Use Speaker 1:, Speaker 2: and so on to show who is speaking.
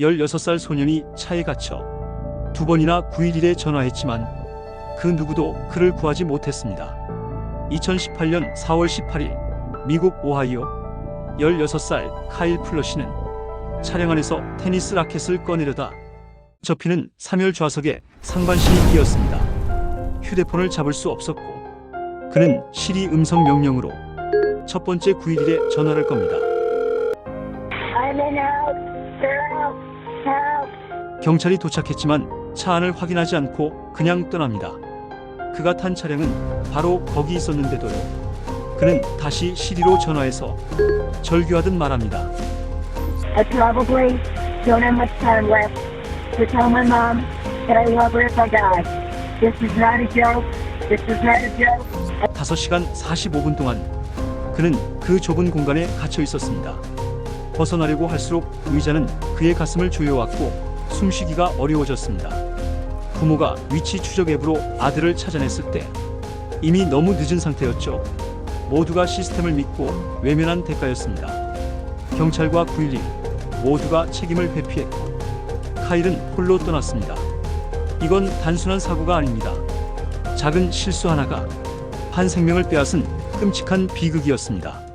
Speaker 1: 16살 소년이 차에 갇혀 두 번이나 911에 전화했지만 그 누구도 그를 구하지 못했습니다. 2018년 4월 18일 미국 오하이오 16살 카일 플러시는 차량 안에서 테니스 라켓을 꺼내려다 접히는 3열 좌석에 상반신이 끼었습니다. 휴대폰을 잡을 수 없었고 그는 시리 음성 명령으로 첫 번째 911에 전화를 겁니다. 경찰이 도착했지만 차 안을 확인하지 않고 그냥 떠납니다. 그가 탄 차량은 바로 거기 있었는데도요. 그는 다시 시리로 전화해서 절규하듯 말합니다.
Speaker 2: I probably don't have much time left to tell my mom that I love her if I die. This is not a joke. This is not a joke.
Speaker 1: 5시간 45분 동안 그는 그 좁은 공간에 갇혀 있었습니다. 벗어나려고 할수록 의자는 그의 가슴을 조여왔고 숨쉬기가 어려워졌습니다. 부모가 위치 추적 앱으로 아들을 찾아냈을 때 이미 너무 늦은 상태였죠. 모두가 시스템을 믿고 외면한 대가였습니다. 경찰과 911 모두가 책임을 회피했고 카일은 홀로 떠났습니다. 이건 단순한 사고가 아닙니다. 작은 실수 하나가 한 생명을 빼앗은 끔찍한 비극이었습니다.